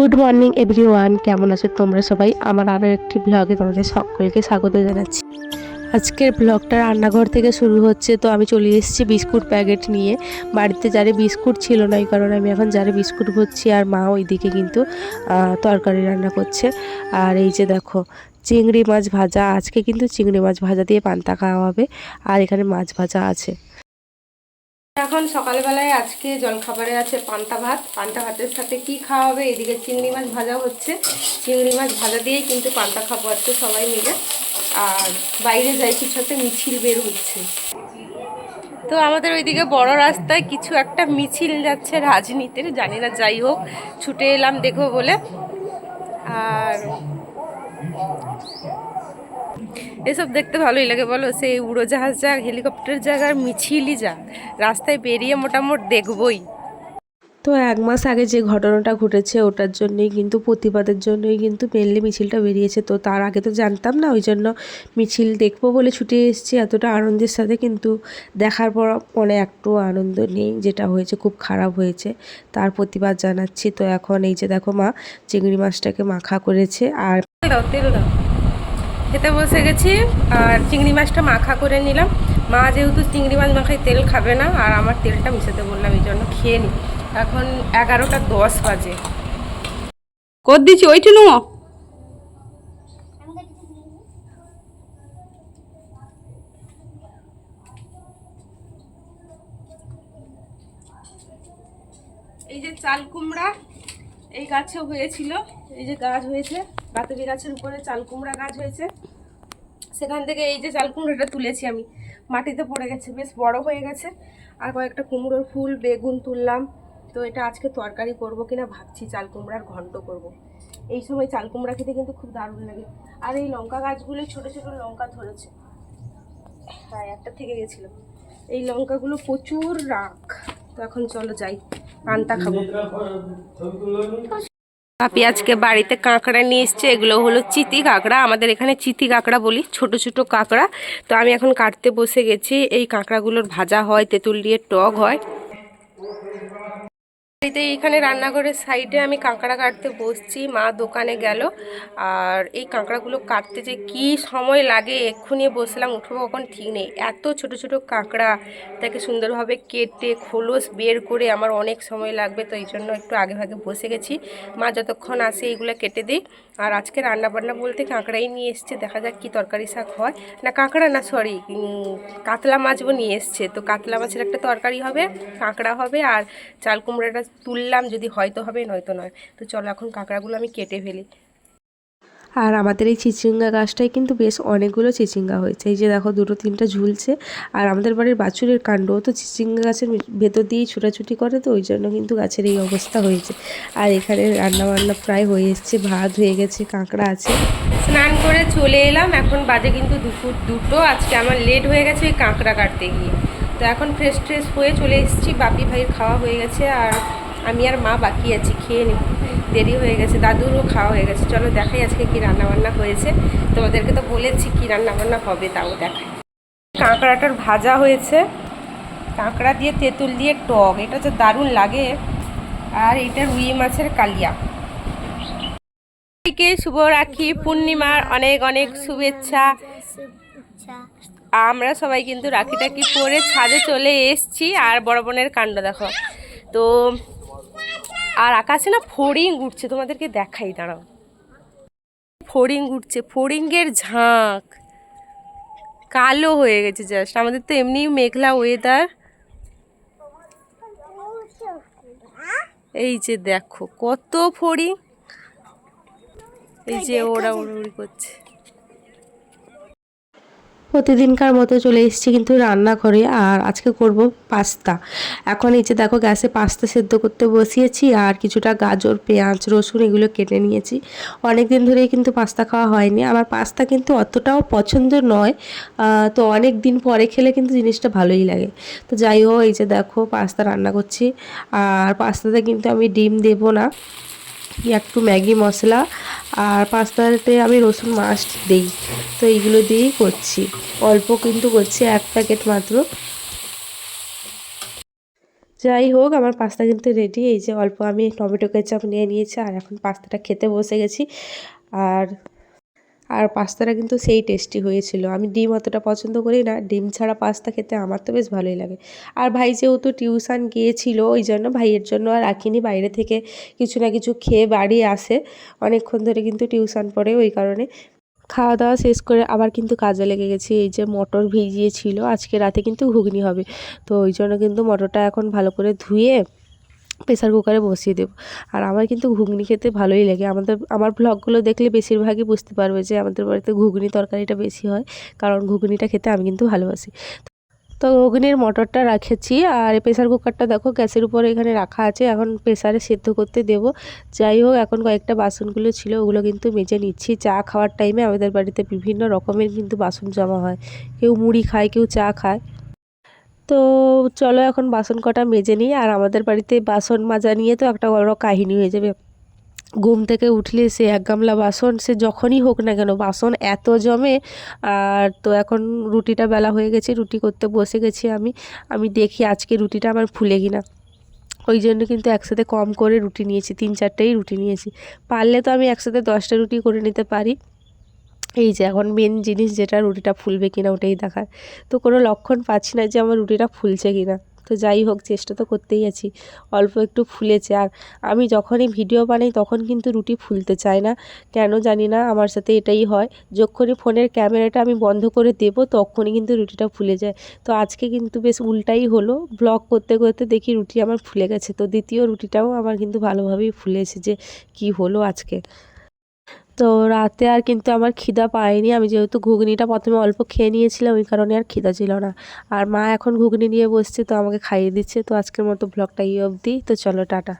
Good morning every one কেমন আছো তোমরা সবাই? আমার আরও একটি ব্লগে তোমাদের সকলকে স্বাগত জানাচ্ছি। আজকের ব্লগটা রান্নাঘর থেকে শুরু হচ্ছে, তো আমি চলে এসেছি বিস্কুট প্যাকেট নিয়ে। বাড়িতে যারে বিস্কুট ছিল না, এই কারণে আমি এখন যারে বিস্কুট ভরছি আর মা ওইদিকে কিন্তু তরকারি রান্না করছে। আর এই যে দেখো, চিংড়ি মাছ ভাজা, আজকে কিন্তু চিংড়ি মাছ ভাজা দিয়ে পান্তা খাওয়া হবে। আর এখানে মাছ ভাজা আছে। এখন সকালবেলায় আজকে জলখাবারে আছে পান্তা ভাত। পান্তা ভাতের সাথে কি খাওয়া হবে? এদিকে চিংড়ি মাছ ভাজা হচ্ছে। চিংড়ি মাছ ভাজা দিয়েই কিন্তু পান্তা খাব আজকে সবাই মিলে। আর বাইরে যাই, কিছু একটা মিছিল বের হচ্ছে। তো আমাদের ওইদিকে বড় রাস্তায় কিছু একটা মিছিল যাচ্ছে রাজনীতির, জানি না, যাই হোক, ছুটে এলাম দেখব বলে। আর এসব দেখতে ভালোই লাগে বলো? সেই উড়োজাহাজ যাক হেলিকপ্টার যাক আর মিছিলই যাক রাস্তায় বেরিয়ে মোটামুটি দেখবই। তো এক মাস আগে যে ঘটনাটা ঘটেছে ওটার জন্যই কিন্তু প্রতিবাদের জন্যই কিন্তু মেনলি মিছিলটা বেরিয়েছে। তো তার আগে তো জানতাম না ওই জন্য মিছিল দেখব বলে ছুটে এসেছি। এতটা আনন্দের সাথে কিন্তু দেখার পর মনে একটু আনন্দ নেই যেটা হয়েছে খুব খারাপ হয়েছে। তার প্রতিবাদ জানাচ্ছি। তো এখন এই যে দেখো মা চিংড়ি মাছটাকে মাখা করেছে আর তেল দাও তেল দাও। খেতে বসে গেছি আর চিংড়ি মাছটা মাখা করে নিলাম। মা যেহেতু চিংড়ি মাছ মাখায় তেল খাবে না আর আমার তেলটা মিশাতে বললাম এই জন্য খেয়ে নি। এখন এগারোটা দশ বাজে। কর দিচ্ছি? ওইটি নুমো এই যে চাল কুমড়া এই গাছে হয়েছিল এই যে গাছ হয়েছে। বাতাবি গাছের উপরে চাল কুমড়া গাছ হয়েছে। সেখান থেকে এই যে চাল কুমড়োটা তুলেছি আমি, মাটিতে পড়ে গেছে, বেশ বড় হয়ে গেছে। আর কয়েকটা কুমড়োর ফুল, বেগুন তুললাম। তো এটা আজকে তরকারি করব কিনা ভাবছি, চাল কুমড়ার ঘন্ট করব। এই সময় চাল কুমড়া খেতে কিন্তু খুব দারুণ লাগে। আর এই লঙ্কা গাছগুলো ছোট ছোট লঙ্কা ধরেছে। হ্যাঁ একটা থেকে গেছিল। এই লঙ্কাগুলো প্রচুর রাখ। তো এখন চলো যাই, পান্তা খাব। পাপি আজকে বাড়িতে কাঁকড়া নিয়ে এসছে, এগুলো হলো চিতি কাঁকড়া। আমাদের এখানে চিতি কাঁকড়া বলি, ছোট ছোট কাঁকড়া। তো আমি এখন কাটতে বসে গেছি, এই কাঁকড়াগুলোর ভাজা হয়, তেঁতুল দিয়ে টক হয়। বাড়িতে এইখানে রান্নাঘরের সাইডে আমি কাঁকড়া কাটতে বসছি, মা দোকানে গেল। আর এই কাঁকড়াগুলো কাটতে যে কি সময় লাগে, এক্ষুনি বসলাম, উঠবো কখন ঠিক নেই। এত ছোট ছোট কাঁকড়া, তাকে সুন্দরভাবে কেটে, খোলস বের করে আমার অনেক সময় লাগবে, তো এই জন্য একটু আগে ভাগে বসে গেছি। মা যতক্ষণ আসে এইগুলো কেটে দিই। আর আজকে রান্না বান্না বলতে কাঁকড়াই নিয়ে এসছে, দেখা যাক কি তরকারি শাক হয়। না, কাঁকড়া না সরি কাতলা মাছও নিয়ে এসছে। তো কাতলা মাছের একটা তরকারি হবে, কাঁকড়া হবে, আর চাল কুমড়োটা তুললাম যদি হয়তো হবে নয়তো নয়। তো চলো এখন কাঁকড়াগুলো আমি কেটে ফেলি। আর আমাদের এই চিচিঙ্গা গাছটায় কিন্তু বেশ অনেকগুলো চিচিঙ্গা হয়েছে। এই যে দেখো দুটো তিনটা ঝুলছে। আর আমাদের বাড়ির বাছুরের কাণ্ড তো চিচিঙ্গা গাছের ভেতর দিয়েই ছোটাছুটি করে তো ওই জন্য কিন্তু গাছের এই অবস্থা হয়েছে। আর এখানে রান্না বান্না প্রায় হয়ে এসছে ভাত হয়ে গেছে কাঁকড়া আছে। স্নান করে চলে এলাম এখন বাজে কিন্তু দুপুর দুটো। আজকে আমার লেট হয়ে গেছে ওই কাঁকড়া কাটতে গিয়ে। তো এখন ফ্রেশ ট্রেশ হয়ে চলে এসেছি বাপি ভাইয়ের খাওয়া হয়ে গেছে। আর আমি আর মা বাকি আছি, খেয়ে নিই দেরি হয়ে গেছে, দাদুরও খাওয়া হয়ে গেছে। চলো দেখাই আজকে কি রান্না বান্না হয়েছে। তোমাদেরকে তো বলেছি কি রান্না বান্না হবে, তাও দেখাই। কাঁকড়াটার ভাজা হয়েছে। কাঁকড়া দিয়ে তেঁতুল দিয়ে টক, এটা যে দারুণ লাগে। আর এটা রুই মাছের কালিয়া। থেকে শুভ রাখি পূর্ণিমার অনেক অনেক শুভেচ্ছা। আমরা সবাই কিন্তু রাখি টাকি পরে ছাদে চলে এসছি, আর বড় বোনের কাণ্ড দেখো। তো আর আকাশে না ফড়িং উঠছে তোমাদেরকে দেখাই দাঁড়াও। ফড়িং উঠছে ফড়িংয়ের ঝাঁক। কালো হয়ে গেছে জাস্ট আমাদের তো এমনি মেঘলা ওয়েদার এই যে দেখো কত ফড়িং। এই যে ওরা উড়ি করছে। প্রতিদিনকার মতো চলে এসেছি কিন্তু রান্নাঘরে আর আজকে করব পাস্তা। এখন এই যে দেখো গ্যাসে পাস্তা সেদ্ধ করতে বসিয়েছি আর কিছুটা গাজর, পেঁয়াজ, রসুন এগুলো কেটে নিয়েছি। অনেক দিন ধরেই কিন্তু পাস্তা খাওয়া হয়নি। আমার পাস্তা কিন্তু অতটাও পছন্দ নয় তো অনেক দিন পরে খেলে কিন্তু জিনিসটা ভালোই লাগে। তো যাই হোক, এই যে দেখো পাস্তা রান্না করছি। আর পাস্তাতে কিন্তু আমি ডিম দেবো না। একটু ম্যাগি মশলা আর পাস্তাতে আমি রসুন মাস্ট দিই। তো এইগুলো দিয়েই করছি। অল্প কিন্তু করছি এক প্যাকেট মাত্র। যাই হোক, আমার পাস্তা কিন্তু রেডি এই যে অল্প আমি টমেটো কেচাপ নিয়ে নিয়েছি আর এখন পাস্তাটা খেতে বসে গেছি। আর আর পাস্তাটা কিন্তু সেই টেস্টি হয়েছিল। আমি ডিম অতটা পছন্দ করি না। ডিম ছাড়া পাস্তা খেতে আমার তো বেশ ভালোই লাগে। আর ভাই যেহেতু টিউশন গিয়েছিল, ওই জন্য ভাইয়ের জন্য আর রাখিনি। বাইরে থেকে কিছু না কিছু খেয়ে বাড়ি আসে। অনেকক্ষণ ধরে কিন্তু টিউশন পড়ে ওই কারণে। খাওয়া দাওয়া শেষ করে আবার কিন্তু কাজে লেগে গেছি। এই যে মটর ভিজিয়েছিল, আজকে রাতে কিন্তু ঘুগনি হবে। তো ওই জন্য কিন্তু মটরটা এখন ভালো করে ধুয়ে প্রেসার কুকারে বসিয়ে দেবো। আর আমার কিন্তু ঘুগনি খেতে ভালোই লাগে। আমাদের, আমার ব্লগগুলো দেখলে বেশিরভাগই বুঝতে পারবে যে আমাদের বাড়িতে ঘুগনি তরকারিটা বেশি হয়, কারণ ঘুগনিটা খেতে আমি কিন্তু ভালোবাসি। তো ঘুগনির মটরটা রাখেছি, আর প্রেসার কুকারটা দেখো গ্যাসের উপরে এখানে রাখা আছে। এখন প্রেসারে সেদ্ধ করতে দেব। যাই হোক, এখন কয়েকটা বাসনগুলো ছিল, ওগুলো কিন্তু মেজে নিচ্ছি। চা খাওয়ার টাইমে আমাদের বাড়িতে বিভিন্ন রকমের কিন্তু বাসন জমা হয়। কেউ মুড়ি খায়, কেউ চা খায়। তো চলো এখন বাসন কটা মেজে নিই, আর আমাদের বাড়িতে বাসন মাজা নিয়ে তো একটা বড় কাহিনী হয়ে যাবে। ঘুম থেকে উঠলে সে এক গামলা বাসন, সে যখনই হোক না কেন বাসন এত জমে, আর তো এখন রুটিটা বেলা হয়ে গেছে, রুটি করতে বসে গেছি আমি আমি দেখি আজকে রুটিটা আমার ফুলে কিনা। ওই জন্য কিন্তু একসাথে কম করে রুটি নিয়েছি, তিন চারটেই রুটি নিয়েছি। পারলে তো আমি একসাথে দশটা রুটি করে নিতে পারি। এই যে এখন মেন জিনিস যেটা রুটিটা ফুলবে কিনা ওটাই দেখার। তো কোনো লক্ষণ পাচ্ছি না যে আমার রুটিটা ফুলছে কিনা। তো যাই হোক, চেষ্টা তো করতেই আছি। অল্প একটু ফুলেছে। আর আমি যখনই ভিডিও বানাই তখন কিন্তু রুটি ফুলতে চায় না। কেন জানি না, আমার সাথে এটাই হয়। যখনই ফোনের ক্যামেরাটা আমি বন্ধ করে দেব তখনই কিন্তু রুটিটা ফুলে যায়। তো আজকে কিন্তু বেশ উল্টাই হলো। ব্লগ করতে করতে দেখি রুটি আমার ফুলে গেছে। তো দ্বিতীয় রুটিটাও আমার কিন্তু ভালোভাবেই ফুলেছে যে কি হলো আজকে। তো রাতে আর কিন্তু আমার খিদা পায়নি। আমি যেহেতু ঘুগনিটা প্রথমে অল্প খেয়ে নিয়েছিলাম, ওই কারণে আর খিদা ছিল না। আর মা এখন ঘুগনি নিয়ে বসছে, তো আমাকে খাইয়ে দিচ্ছে। তো আজকের মতো ব্লগটা এই অবধি। তো চলো, টাটা।